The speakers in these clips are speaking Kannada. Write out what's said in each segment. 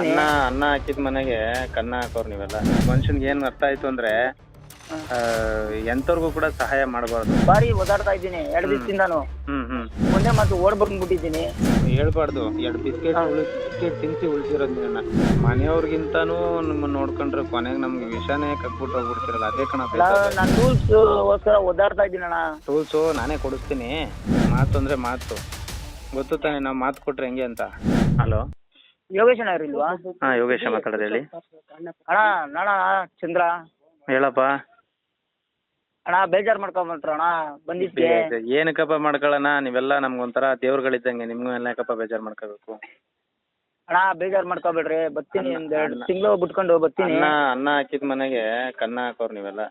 ಅನ್ನ ಅನ್ನ ಹಾಕಿದ ಮನೆಗೆ ಕನ್ನ ಹಾಕೋರ್ ನೀವೆಲ್ಲ. ಮನುಷ್ಯನ್ಗೆ ಏನ್ ಅರ್ಥ ಆಯ್ತು ಅಂದ್ರೆ ಎಂತವ್ರಿಗೂ ಕೂಡ ಸಹಾಯ ಮಾಡಬಾರ್ದು. ಬಾರಿ ಓದಾಡ್ತಾ ಇದ್ದೀನಿ ಎರಡು ದಿವಸದಿಂದಾನು ಹ್ಮ್ ಹ್ಮ್. ಮುಂದೆ ಮತ್ತೆ ಓಡ್ ಬಂದ್ಬಿಟ್ಟಿದ್ದೀನಿ ಹೇಳ್ಬಾರ್ದು ಎರಡು ಬಿಸ್ಕೆಟ್ ಬಿಸ್ಕೆಟ್ ತಿನ್ಸಿ ಉಳಿಸಿರೋದು ನೀನ ಮನೆಯವ್ರಿಗಿಂತಾನು ನಿಮ್ಮನ್ನ ನೋಡ್ಕೊಂಡ್ರೆ ಕೊನೆಗೆ ನಮ್ಗೆ ವಿಷಾನೇ ಕಕ್ಬಿಟ್ಟು ಹೋಗ್ಬಿಡ್ತಿರಲ್ಲ. ಅದೇ ಕಣ ನಾನು ಟೂಲ್ಸ್ ಗೋಸ್ಕರ ಓದಾಡ್ತಾ ಇದ್ದೀನಿ ಅಣ್ಣ. ಟೂಲ್ಸು ನಾನೇ ಕೊಡಿಸ್ತೀನಿ. ಮಾತು ಅಂದ್ರೆ ಮಾತು. ಗೊತ್ತು ತಾನೆ ನಾವು ಮಾತು ಕೊಟ್ರೆ ಹೆಂಗೆ ಅಂತ? ಹಲೋ? ಯೋಗೇಶ್ ಅಣ್ಣ ಇಲ್ವಾ ಹಾ ಯೋಗೇಶ ಮಾತಾಡೋದು ಹೇಳಿ ಅಣ್ಣ ನಾಣ ಚಂದ್ರ. ಹೇಳಪ್ಪ. ಅಣ್ಣ ಬೇಜಾರ್ ಮಾಡ್ಕೊಂಬಿಟ್ರ ಅಣ್ಣ ಬಂದಿದ್ದೆ ಏನಕ್ಕಪ್ಪ ಮಾಡ್ಕೊಳ್ಳೋಣ? ನೀವೆಲ್ಲ ನಮ್ಗೊಂಥರ ದೇವ್ರುಗಳಿದ್ದಂಗೆ ನಿಮ್ಗೂ ಎಲ್ಲ ಯಾಕಪ್ಪ ಬೇಜಾರ್ ಮಾಡ್ಕೋಬೇಕು? ಅಣ್ಣ ಬೇಜಾರ್ ಮಾಡ್ಕೊಬೇಡ್ರಿ ಬರ್ತೀನಿ ಒಂದ್ ಎರಡು ತಿಂಗಳು ಬಿಟ್ಕೊಂಡು ಬರ್ತೀನಿ. ಅನ್ನ ಅನ್ನ ಹಾಕಿದ ಮನೆಗೆ ಕನ್ನ ಹಾಕೋರ್ ನೀವೆಲ್ಲ.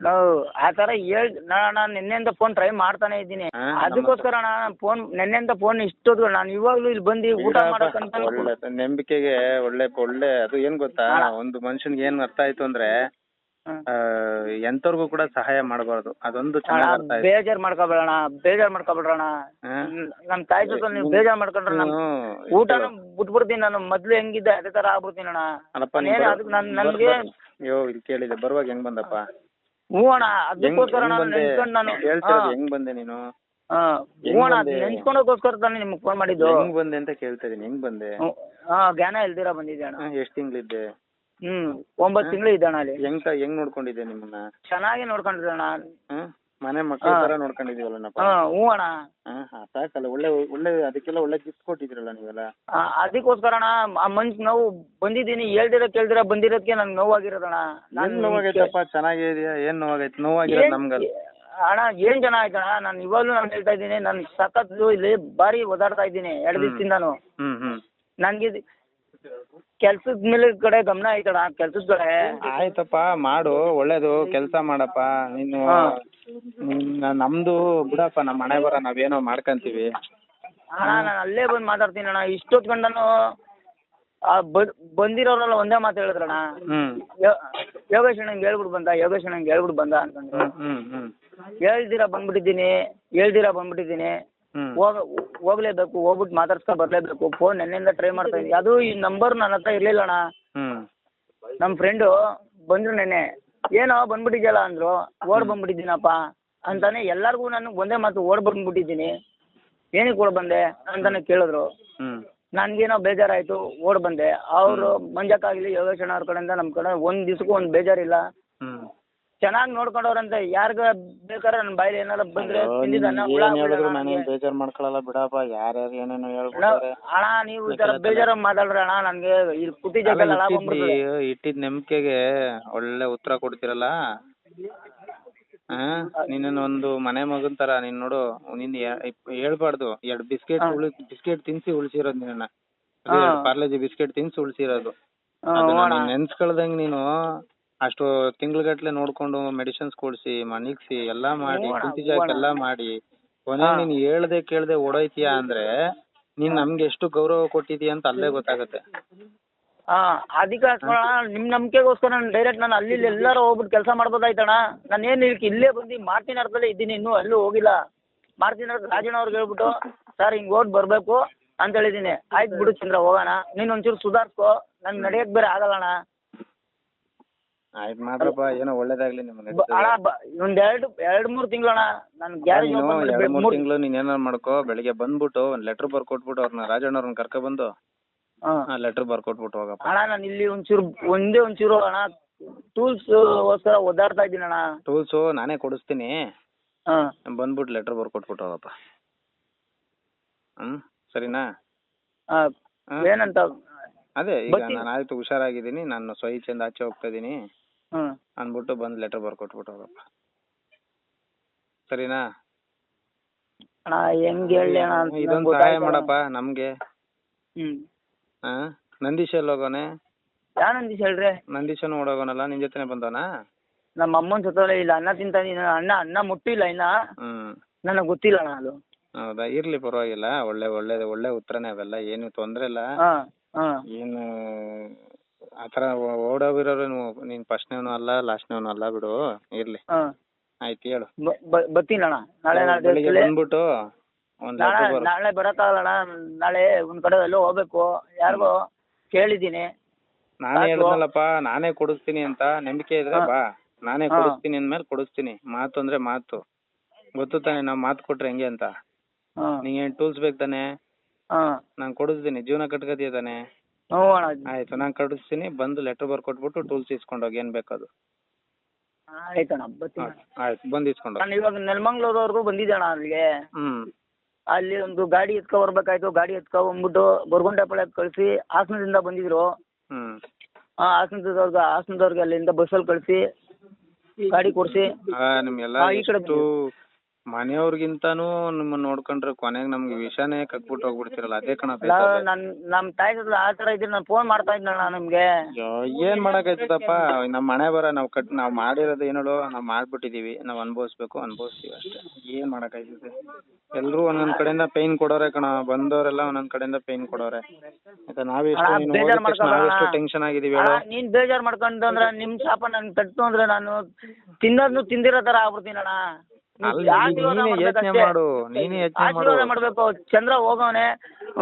ನಾವು ಆ ತರ ಹೇಳ್ ನಾನು ನಿನ್ನೆಯಿಂದ ಫೋನ್ ಟ್ರೈ ಮಾಡ್ತಾನೆ ಇದ್ದೀನಿ. ಅದಕ್ಕೋಸ್ಕರ ಅಣ್ಣ ಫೋನ್ ನಿನ್ನೆಯಿಂದ ಫೋನ್ ಇಷ್ಟೊತ್ತು ನಾನು ಇವಾಗ್ಲೂ ಇಲ್ಲಿ ಬಂದು ಊಟ ಮಾಡಕ್ಕಂತ ಒಳ್ಳೆ ನಂಬಿಕೆಗೆ ಒಳ್ಳೆ ಒಳ್ಳೆ ಅದು ಏನ್ ಗೊತ್ತಾ? ಒಂದು ಮನುಷ್ಯನ್ಗೆ ಏನ್ ಅರ್ಥ ಆಯ್ತು ಅಂದ್ರೆ ಎಂತವ್ರಿಗೂ ಕೂಡ ಸಹಾಯ ಮಾಡಬಾರ್ದು. ಅದೊಂದು ಬೇಜಾರ್ ಮಾಡ್ಕೊಬೇಡಣ ಬೇಜಾರ್ ಮಾಡ್ಕೊಬೇಡ್ರಣ? ನಮ್ ತಾಯಿ ಜೊತೆ ನೀವು ಬೇಜಾರ್ ಮಾಡ್ಕೊಂಡ್ರೆ ನಾನು ಊಟ ಬಿಟ್ಬಿಡ್ತೀನಿ ನಾನು ಮೊದ್ಲು ಹೆಂಗಿದ್ದೆ ಅದೇ ತರ ಆಗ್ಬಿಡ್ತೀನಿ ಅಣ್ಣ. ನನ್ಗೆ ಅಯ್ಯೋ ಇಲ್ಲಿ ಕೇಳಿದೆ. ಬರುವಾಗ ಹೆಂಗ್ ಬಂದಪ್ಪ? ಹ್ಞೂ ಅಣ್ಣ ಅದಕ್ಕೋಸ್ಕರ ನಾನು ನೆನ್ಸ್ಕೊಂಡು ನಾನು. ಹೇಳ್ತಿರೋದು ಹೆಂಗ್ ಬಂದೆ ನೀನು? ಹಾ ಹ್ಞೂ ಅಣ್ಣ ಬಂದೆ? ನೆನ್ಸ್ಕೊಂಡೋಗೋಸ್ಕರ ತಾನೇ ನಿಮ್ಗೆ ಫೋನ್ ಮಾಡಿದ್ದು. ಹೆಂಗ್ ಬಂದೆ ಅಂತ ಕೇಳ್ತಾ ಇದೀನಿ. ಹೆಂಗ್ ಬಂದೆ? ಹ್ಞೂ. ಹಾ ಜ್ಞಾನ ಇಲ್ದಿರ ಬಂದಿದ್ದೆ ಅಣ್ಣ. ಎಷ್ಟು ಎಷ್ಟ್ ತಿಂಗಳಿದ್ದೆ? ಹ್ಮ್ ಒಂಬತ್ತು ತಿಂಗಳು ಇದ್ದೆ ಅಣ್ಣ ಅಲ್ಲಿ. ಹೆಂಗ್ ತ- ಹೆಂಗ್ ನೋಡ್ಕೊಂಡಿದ್ದೆ ನಿಮ್ಮನ್ನ? ಚೆನ್ನಾಗಿ ನೋಡ್ಕೊಂಡಿದ್ದೆ ಅಣ್ಣ. ಹ್ಮ್? ಮನೆ ಮಕ್ಕಳ ತರ ನೋಡ್ಕೊಂಡಿದೀವಲ್ಲ ಹಾ ಹ್ಞೂ ಅಣ್ಣ ಹಾ ಸಾಕಲ್ಲ. ಒಳ್ಳೆ ಒಳ್ಳೆ ಅದಕ್ಕೆಲ್ಲ ಒಳ್ಳೆ ಗಿಫ್ಟ್ ಕೊಟ್ಟಿದ್ರಲ್ಲ ನೀವೆಲ್ಲ? ಆ, ಅದಕ್ಕೋಸ್ಕರ ಅಣ್ಣ ಆ ಮನ್ಸ್ ನಾವು ಬಂದಿದ್ದೀನಿ. ಹೇಳ್ದಿರ ಕೇಳ್ದಿರ ಬಂದಿರೋದಕ್ಕೆ ನನ್ ನೋವಾಗಿರೋದಣ್ಣ. ಏನ್ ನೋವಾಗೈತಪ್ಪ ಚೆನ್ನಾಗಿದ್ಯಾ? ಏನ್ ನೋವಾಗೈತೆ? ನೋವಾಗಿರೋದು ನಮ್ಗಲ್ಲ. ಅಣ್ಣ ಏನ್ ಜನ ಆಯ್ತಣ್ಣ? ನಾನು ಇವಾಗ್ಲೂ ನಾನು ಹೇಳ್ತಾ ಇದ್ದೀನಿ ನಾನು ಸಖತ್ ಇಲ್ಲಿ ಬಾರಿ ಓದಾಡ್ತಾ ಇದ್ದೀನಿ ಎರಡು ದಿವಸದಿಂದಾನು. ಹ್ಮ್ ಹ್ಮ್. ನನ್ಗೆ ಕೆಲ್ಸದ ಮೇಲೆ ಕಡೆ ಗಮನ ಐತಣ್ಣ ಕೆಲ್ಸದ ಕಡೆ. ಆಯ್ತಪ್ಪ ಮಾಡು ಒಳ್ಳೇದು ಕೆಲ್ಸ ಮಾಡಪ್ಪ. ನೀನು ನಮ್ದು ಬಿಡಪ್ಪ ನಮ್ಮ ಮನೆ ಬರ ನಾವೇನೋ ಮಾಡ್ಕಂತೀವಿ. ಅಣ್ಣ ನಾನು ಅಲ್ಲೇ ಬಂದು ಮಾತಾಡ್ತೀನಿ ಅಣ್ಣ. ಇಷ್ಟೊತ್ತು ಗಂಟನು ಬಂದಿರೋರೆಲ್ಲ ಒಂದೇ ಮಾತು ಹೇಳಿದ್ರಣ್ಣ. ಹ್ಮ್. ಯೋಗೇಶ್ ಅಣ್ಣಂಗೆ ಹೇಳ್ಬಿಟ್ಟು ಬಂದ ಯೋಗೇಶ್ ಅಣ್ಣಂಗೆ ಹೇಳ್ಬಿಟ್ಟು ಬಂದ ಅಂತಂದ್ರು ಹ್ಮ್ ಹ್ಮ್ ಹ್ಮ್. ಹೇಳ್ದಿರ ಬಂದ್ಬಿಟ್ಟಿದ್ದೀನಿ ಹೇಳ್ದಿರ ಬಂದ್ಬಿಟ್ಟಿದ್ದೀನಿ. ಹ್ಮ್. ಹೋಗ ಹೋಗ್ಲೇಬೇಕು ಹೋಗ್ಬಿಟ್ಟು ಮಾತಾಡ್ಸ್ಕೊಂಡು ಬರ್ಲೇಬೇಕು. ಫೋನ್ ನೆನ್ನೆಯಿಂದ ಟ್ರೈ ಮಾಡ್ತಾ ಇದ್ದೀನಿ ಅದು ಈ ನಂಬರ್ ನನ್ನ ಹತ್ರ ಇರ್ಲಿಲ್ಲ ಅಣ್ಣ ಹ್ಮ್. ನಮ್ಮ ಫ್ರೆಂಡು ಬಂದ್ರು ನೆನ್ನೆ. ಏನೋ ಬಂದ್ಬಿಟ್ಟಿದ್ಯಲ್ಲ ಅಂದ್ರು ಓಡ್ ಬಂದ್ಬಿಟ್ಟಿದ್ದೀನಪ್ಪ ಅಂತಾನೆ ಎಲ್ಲಾರ್ಗು ನಾನು ಒಂದೇ ಮಾತು ಓಡ್ ಬಂದ್ಬಿಟ್ಟಿದ್ದೀನಿ. ಏನಕ್ಕೆ ಓಡ್ ಬಂದೆ ಅಂತಾನೆ ಕೇಳಿದ್ರು. ನನ್ಗೇನೋ ಬೇಜಾರಾಯ್ತು ಓಡ್ ಬಂದೆ. ಅವರು ಮಂಜಕ್ಕಾಗ್ಲಿ ಯೋಗೇಶ್ ಅಣ್ಣ ಅವ್ರ ಕಡೆಯಿಂದ ನಮ್ಮ ಕಡೆ ಒಂದ್ ದಿವ್ಸಕ್ಕೂ ಒಂದ್ ಬೇಜಾರಿಲ್ಲ. ಚೆನ್ನಾಗಿ ನೋಡ್ಕೊಂಡವ್ರಂತೆ. ಯಾರ್ಗ ಬೇಕಾದ್ರೆ ನನ್ನ ಬಾಯಲ್ಲಿ ಏನಾರ ಬಂದ್ರೆ ಅಯ್ಯೋ, ತಿಂದಿದ್ದ ನೀನ್ ಹುಳ ಏನ್ ಹೇಳಿದ್ರು ಹುಳ ನಾನೇನ್ ಬೇಜಾರ್ ಮಾಡ್ಕೊಳಲ್ಲ ಬಿಡಪ್ಪ. ಯಾರ್ಯಾರು ಏನೇನೋ ಹೇಳ್ಬಿಡ್ತಾರೆ ಅಣ್ಣ ನೀವು ಈ ತರ ಬೇಜಾರ ಮಾತಾಡ್ರಿ ಅಣ್ಣ ನನ್ಗೆ ಇಲ್ಲಿ ಕುಟಿ ಅಲ್ಲ, ಲಾಭ ಇಟ್ಟಿದ್ ನಂಬಿಕೆಗೆ ಒಳ್ಳೆ ಉತ್ತರ ಕೊಡ್ತಿರಲ್ಲ? ಆ ನಿನ್ನ ಒಂದು ಮನೆ ಮಗನ್ ತರ ನೀನ್ ನೋಡು ನಿನ್ ಹೇಳ್ಬಾರ್ದು. ಎರಡ್ ಬಿಸ್ಕೆಟ್ ಉಳಿ ಬಿಸ್ಕೆಟ್ ತಿನ್ಸಿ ಉಳ್ಸಿರೋದ್ ನಿನ್ನ. ಹಾ. ಪಾರ್ಲೆಜಿ ಬಿಸ್ಕೆಟ್ ತಿನ್ಸಿ ಉಳ್ಸಿರೋದು. ಹ್ಮ್, ಅದನ್ನ ಅಣ್ಣ. ನೀನ್ ನೆನ್ಸ್ಕೊಳ್ದಂಗ್ ನೀನು ಅಷ್ಟು ತಿಂಗ್ಳುಗಟ್ಲೆ ನೋಡ್ಕೊಂಡು ಮೆಡಿಸಿನ್ಸ್ ಕೊಡ್ಸಿ ಮನಿಗ್ಸಿ ಎಲ್ಲಾ ಮಾಡಿ ಕುಂತಿ ಜಾಗಕ್ಕೆ ಎಲ್ಲಾ ಮಾಡಿ. ಕೊನೆ ನೀನ್ ಹೇಳ್ದೆ ಕೇಳ್ದೆ ಓಡೋಯ್ತೀಯ ಅಂದ್ರೆ ನೀನ್ ನಮ್ಗೆ ಎಷ್ಟು ಗೌರವ ಕೊಟ್ಟಿದೀಯ ಅಂತ ಅಲ್ಲೇ ಗೊತ್ತಾಗುತ್ತೆ. ಹಾ ಅದಕ್ಕೋಸ್ಕರ ನಿಮ್ ನಂಬಿಕೆಗೋಸ್ಕರ ನಾನು ಡೈರೆಕ್ಟ್ ನಾನು ಅಲ್ಲಿ ಇಲ್ಲಿ ಎಲ್ಲಾರು ಹೋಗ್ಬಿಟ್ಟು ಕೆಲಸ ಮಾಡ್ಬೋದಾಯ್ತಣ್ಣ. ನಾನು ಏನು ಇಲ್ಲಿ ಇಲ್ಲೇ ಬಂದು ಮಾರ್ಟಿನ್ ಅರ್ಥದಲ್ಲೇ ಇದ್ದೀನಿ ಇನ್ನು ಅಲ್ಲೂ ಹೋಗಿಲ್ಲ. ಮಾರ್ಟಿನ್ ಅರ್ಥ ರಾಜಣ್ಣ ಅವ್ರಿಗೆ ಹೇಳ್ಬಿಟ್ಟು ಸರ್ ಹಿಂಗೆ ಓಟ್ ಬರಬೇಕು ಅಂತ ಹೇಳಿದ್ದೀನಿ. ಆಯ್ತು ಬಿಡು ಚಂದ್ರ ಹೋಗೋಣ. ನೀನು ಒಂಚೂರು ಸುಧಾರಿಸ್ಕೋ. ನಂಗೆ ನಡೆಯಕ್ಕೆ ಬೇರೆ ಆಗಲ್ಲಣ್ಣ. ಆಯ್ತು ಮಾಡ್ರಪ್ಪ ಏನೋ ಒಳ್ಳೇದಾಗ್ಲಿ ನಿಮ್ಗೆ ಬ- ಅಣ್ಣ ಬ ಒಂದ್ ಎರಡು ಎರಡ್ ಮೂರ್ ನಾನು ಗ್ಯಾರೇಜ್ ನೀನು ಓಪನ್ ಎರಡ್ ಮೂರ್ ತಿಂಗಳು ನೀನ್ ಏನಾರ ಮಾಡ್ಕೋ ಬೆಳಿಗ್ಗೆ ಬಂದ್ಬಿಟ್ಟು ಒಂದ್ ಲೆಟರ್ ಬರ್ಕೊಟ್ಬಿಟ್ಟು ಅವ್ರನ್ನ ರಾಜಣ್ಣ ಅವ್ರನ್ನ ಕರ್ಕೊ ಬಂದು ಹಾಂ. ಆ ಲೆಟರ್ ಬರ್ಕೊಟ್ಬಿಟ್ಟು ಹೋಗಪ್ಪ. ಅಣ್ಣ ನಾನು ಇಲ್ಲಿ ಒಂಚೂರು ಒಂದೇ ಒಂಚೂರು ಅಣ್ಣ ಟೂಲ್ಸ್ ಗೋಸ್ಕರ ಓದಾಡ್ತಾ ಇದ್ದೀನಿ ಅಣ್ಣ. ಟೂಲ್ಸ್ ನಾನೇ ಕೊಡಿಸ್ತೀನಿ. ಹಾ. ಬಂದ್ಬಿಟ್ಟು ಲೆಟರ್ ಬರ್ಕೊಟ್ಬಿಟ್ಟು ಹೋಗಪ್ಪ. ಹ್ಮ್ ಸರಿನಾ? ಹಾಂ ಹಾ. ಏನಂತ ಅದೇ ಈಗ ಬರ್ತೀನಿ. ನಾನು ಆಯ್ತು ಹುಷಾರಾಗಿದ್ದೀನಿ ನಾನು ಸ್ವಇಚ್ಛೆಯಿಂದ ಆಚೆ ಹೋಗ್ತಾ ಇದೀನಿ ಹ್ಮ್ ಅಂದ್ಬಿಟ್ಟು ಬಂದು ಲೆಟರ್ ಬರ್ಕೊಟ್ಬಿಟ್ಟು ಹೋಗಪ್ಪ ಸರಿನಾ? ಅಣ್ಣ ಹೆಂಗ್ ಹೇಳಿ ಅಣ್ಣ ಅಂತ ಇದೊಂದು ಸಹಾಯ ಗೊತ್ತಾಯ್ತಣ್ಣ. ಮಾಡಪ್ಪ ನಮ್ಗೆ. ಹ್ಮ್. ಹಾ ನಂದೀಶ್ ಎಲ್ಲಿ ಹೋಗೋನೆ? ಹೇಳ್ರಿ? ನಂದೀಶನು ಓಡೋಗೋನಲ್ಲ ನಿನ್ ಜೊತೆನೆ ಬಂದವನಾ? ನಮ್ಮ ಅಮ್ಮನ ಜೊತೆ ಇಲ್ಲ ಅಣ್ಣ ಅನ್ನ ನೀನು ಅಣ್ಣ ಅನ್ನ ಮುಟ್ಟಿಲ್ಲ ಇನ್ನ. ಹ್ಮ್. ನನಗೆ ಗೊತ್ತಿಲ್ಲ ಅಣ್ಣ ಅದು. ಹೌದಾ? ಇರ್ಲಿ ಪರವಾಗಿಲ್ಲ ಒಳ್ಳೆ ಒಳ್ಳೆ ಒಳ್ಳೆ ಉತ್ತರನೇ ಅವೆಲ್ಲ ಏನು ತೊಂದ್ರೆ ಇಲ್ಲ. ಹಾ ಹಾ. ಏನು ಆತರ ಓಡೋಗಿರೋರು ನೀನ್ ಫಸ್ಟ್ನೇವನು ಅಲ್ಲ ಲಾಸ್ಟ್ನೇವನು ಅಲ್ಲ ಬಿಡು ಇರ್ಲಿ. ಹಾ. ಆಯ್ತು ಹೇಳು. ಬರ್ತೀನಿ ಅಣ್ಣ. ನಾಳೆ ನಾಳೆ ಬೆಳಿಗ್ಗೆ ಬಂದ್ಬಿಟ್ಟು ಒಂದ್ ನಾಳೆ ನಾಳೆ ಬರಕ್ಕಾಗಲ್ಲ ಅಣ್ಣ ನಾಳೆ ಒಂದ್ ಕಡೆ ಎಲ್ಲೋ ಹೋಗ್ಬೇಕು. ಯಾರಿಗೋ ಕೇಳಿದ್ದೀನಿ. ನಾನೇ. ಹೇಳಿದ್ನಲ್ಲಪ್ಪ ನಾನೇ ಕೊಡಿಸ್ತೀನಿ ಅಂತ. ನಂಬಿಕೆ ಇದ್ರೆ. ಬಾ. ನಾನೇ. ಕೊಡಿಸ್ತೀನಿ ಅಂದ್ಮೇಲೆ ಕೊಡಿಸ್ತೀನಿ. ಮಾತು ಅಂದ್ರೆ ಮಾತು. ಗೊತ್ತು ತಾನೆ ನಾವ್ ಮಾತು ಕೊಟ್ರೆ ಹೆಂಗೆ ಅಂತ? ನಿಂಗೇನ್ ನಿಂಗೆ ಟೂಲ್ಸ್ ಬೇಕು ತಾನೆ? ನಾನ್ ನಾನು ಕೊಡಿಸ್ತೀನಿ. ಜೀವನ ಕಟ್ಕೋತೀಯ ತಾನೆ? ಹ್ಞೂ ಅಣ್ಣ ಆಯ್ತು ನಾನು ಕಳಿಸ್ತೀನಿ. ಬಂದು ಲೆಟರ್ ಬರ್ಕೊಟ್ಬಿಟ್ಟು ಟೂಲ್ಸ್ ಇಸ್ಕೊಂಡೋಗಿ ಏನು ಬೇಕದು? ಆಯ್ತಣ್ಣ ಬರ್ತೀನಿ ಆಯ್ತು ಬಂದು ಇಸ್ಕೊಂಡು ನಾನು ಇವಾಗ ನೆಲಮಂಗ್ಳೂರ್ವರೆಗೂ ಬಂದಿದ್ದೆ ಅಣ್ಣ ಅಲ್ಲಿಗೆ. ಹ್ಞೂ ಅಲ್ಲಿ ಒಂದು ಗಾಡಿ ಎತ್ಕೊ ಬರ್ಬೇಕಾಯ್ತು. ಗಾಡಿ ಎತ್ಕೊ ಬಂದ್ಬಿಟ್ಟು ಗೊರಗುಂಟೆಪಾಳ್ಯಕ್ಕೆ ಕಳಿಸಿ ಹಾಸನದಿಂದ ಬಂದಿದ್ರು. ಹ್ಮ್. ಹಾಂ ಹಾಸನದವ್ರಿಗೆ ಹಾಸನದವ್ರಿಗೆ ಅಲ್ಲಿಂದ ಬಸ್ಸಲ್ಲಿ ಕಳಿಸಿ ಗಾಡಿ ಕೊಡಿಸಿ. ನಿಮ್ಗೆಲ್ಲ ಹಾ, ಈ ಕಡೆ ಎಷ್ಟು ಮನೆಯವ್ರಿಗಿಂತಾನು ನಿಮ್ಮನ್ನ ನೋಡ್ಕೊಂಡ್ರೆ ಕೊನೆಗೆ ನಮ್ಗೆ ವಿಷಾನೇ ಕಕ್ಬಿಟ್ಟು ಹೋಗ್ಬಿಡ್ತಿರಲ್ಲ. ಅದೇ ಕಣ. ನನ್ನ ನಮ್ಮ ತಾಯಿ ಜೊತೆ ಆ ತರ ಇದ್ರೆ ನಾನು ಫೋನ್ ಮಾಡ್ತಾ ನಿಮಗೆ. ಅಯ್ಯೋ ಏನ್ ಮಾಡಕ್ಕಾಯ್ತದಪ್ಪ? ನಮ್ಮ ಮನೆ ಬರ ನಾವು ಕಟ್ ನಾವು ಮಾಡಿರೋದು ಏನೋ ನಾವು ಮಾಡ್ಬಿಟ್ಟಿದೀವಿ. ನಾವು ಅನುಭವಿಸ್ಬೇಕು ಅನುಭವಿಸ್ತೀವಿ ಅಷ್ಟೇ. ಏನ್ ಮಾಡಕ್ಕಾಯ್ತದೆ? ಎಲ್ರು ಒಂದೊಂದ್ ಕಡೆಯಿಂದ ಪೈನ್ ಕೊಡೋರೆ ಕಣ. ಬಂದವರೆಲ್ಲ ಒಂದೊಂದ್ ಕಡೆಯಿಂದ ಪೈನ್ ಕೊಡೋರೆ. ಆಯ್ತಾ ನಾವೆಷ್ಟು ಅಣ್ಣ, ನೀನು ಬೇಜಾರ್ ಹೋಗಿದ್ ತಕ್ಷಣ ಮಾಡ್ಕೊಬೇಡ ನಾವೆಷ್ಟು ಅಣ್ಣ. ಟೆನ್ಷನ್ ಆಗಿದೀವಿ ಹೇಳು. ನೀನು ಬೇಜಾರು ಮಾಡ್ಕೊಂಡು ಅಂದ್ರೆ ನಿಮ್ಮ ಶಾಪ ನನ್ ತಟ್ಟು ಅಂದ್ರೆ ನಾನು ತಿನ್ನೋದ್ನು ತಿಂದಿರೋ ಥರ ಆಗ್ಬಿಡ್ತೀನಣ್ಣ ಆಶೀರ್ವಾದ ನೀನೇ ಯೋಚನೆ ಮಾಡು ನೀನೇ ಯೋಚನೆ ಮಾಡು. ಆಶೀರ್ವಾದ ಮಾಡ್ಬೇಕು. ಚಂದ್ರ ಹೋಗವನೆ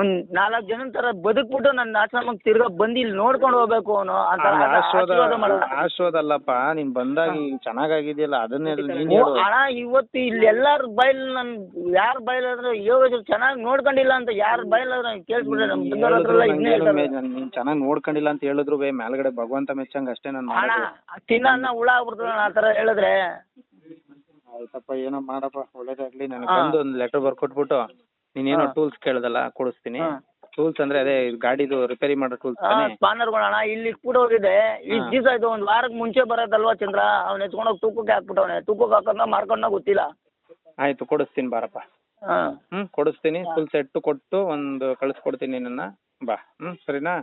ಒಂದ್ ನಾಲ್ಕು ಜನ ತರ ಬದುಕ್ಬಿಟ್ಟು ನನ್ನ ಆಶ್ರಮಕ್ ತಿರ್ಗಾ ಬಂದು ಇಲ್ಲಿ ನೋಡ್ಕೊಂಡು ಹೋಗ್ಬೇಕು ಅವನು. ಅಂತ ಆಶೀರ್ವಾದ ಆಶೀರ್ವಾದ ಅಲ್ಲಪ್ಪ ನೀನ್ ಬಂದಾಗ ಚೆನ್ನಾಗಾಗಿದೆಯಲ್ಲ ಅದನ್ನೇ ನೀನ್ ಹೇಳು. ಅಣ್ಣ ಇವತ್ತು ಇಲ್ಲಿ ಎಲ್ಲಾರ ಬೈಲ್ ನನ್ ಯಾರ ಆದ್ರೆ ಯೋಗೇಶ್ವರ್ ಚೆನ್ನಾಗಿ ನೋಡ್ಕೊಂಡಿಲ್ಲ ಅಂತ ಯಾರ ಬೈಲ್ ಕೇಳಿಸ್ಬಿಟ್ರೆ ನಮ್ ಬಂದವ್ರ ಹತ್ರ ಎಲ್ಲ ಇದನ್ನೇ ಹೇಳ್ತಾರೆ. ನೀನ್ ಚೆನ್ನಾಗಿ ನೋಡ್ಕೊಂಡಿಲ್ಲ ಅಂತ ಹೇಳಿದ್ರು ಬೇ ಮೇಲ್ಗಡೆ ಭಗವಂತ ಮೆಚ್ಚಂಗ್ ಅಷ್ಟೇ ನಾನು ಅಣ್ಣ ತಿನ್ನ ಹುಳ ಆಗ್ಬಿಡ್ತದ ಆ ಥರ ಹೇಳಿದ್ರೆ. ಆಯ್ತಪ್ಪ ಏನೋ ಮಾಡಪ್ಪ ಒಳ್ಳೇದಾಗ್ಲಿ ನನಗೆ ಹಾ. ಬಂದು ಒಂದು ಲೆಟರ್ ಬರ್ಕೊಟ್ಬಿಟ್ಟು ನೀನೇನೋ ಹಾ. ಟೂಲ್ಸ್ ಕೇಳ್ದಲ್ಲ ಕೊಡಿಸ್ತೀನಿ. ಹಾ. ಟೂಲ್ಸ್ ಅಂದ್ರೆ ಅದೇ ಇದು ಗಾಡಿದು ರಿಪೇರಿ ಮಾಡೋ ಟೂಲ್ಸ್ ತಾನೇ? ಸ್ಪಾನರ್ಗಳಣ್ಣ ಇಲ್ಲಿ ಕೂಡ ಹೋಗಿದೆ. ಇಷ್ಟು ಹಾ. ದಿವಸ ಆಯ್ತು ಒಂದು ವಾರಕ್ಕೆ ಮುಂಚೆ ಬರೋದಲ್ವಾ ಚಂದ್ರ? ಅವ್ನು ಎತ್ಕೊಂಡೋಗಿ ತೂಕಕ್ಕೆ ಹಾಕ್ಬಿಟ್ಟವನೆ. ತೂಕಕ್ಕೆ ಹಾಕೋದ್ನ ಮಾರ್ಕೊಂಡ ಗೊತ್ತಿಲ್ಲ. ಆಯ್ತು ಕೊಡಿಸ್ತೀನಿ ಬಾರಪ್ಪ. ಹಾಂ. ಹ್ಮ್ ಕೊಡಿಸ್ತೀನಿ ಫುಲ್ ಸೆಟ್ ಕೊಟ್ಟು ಒಂದು ಕಳಿಸ್ಕೊಡ್ತೀನಿ ನಿನ್ನ ಬಾ. ಹ್ಮ್ ಸರಿನಾ?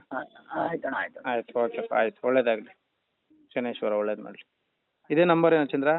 ಆಯ್ತಣ್ಣ ಆಯ್ತು. ಆಯ್ತು ಓಕೆಪ್ಪ ಆಯ್ತು. ಒಳ್ಳೇದಾಗ್ಲಿ. ಶನೇಶ್ವರ ಒಳ್ಳೇದ್ ಮಾಡಲಿ. ಇದೇ ನಂಬರ್ ಏನೋ ಚಂದ್ರ?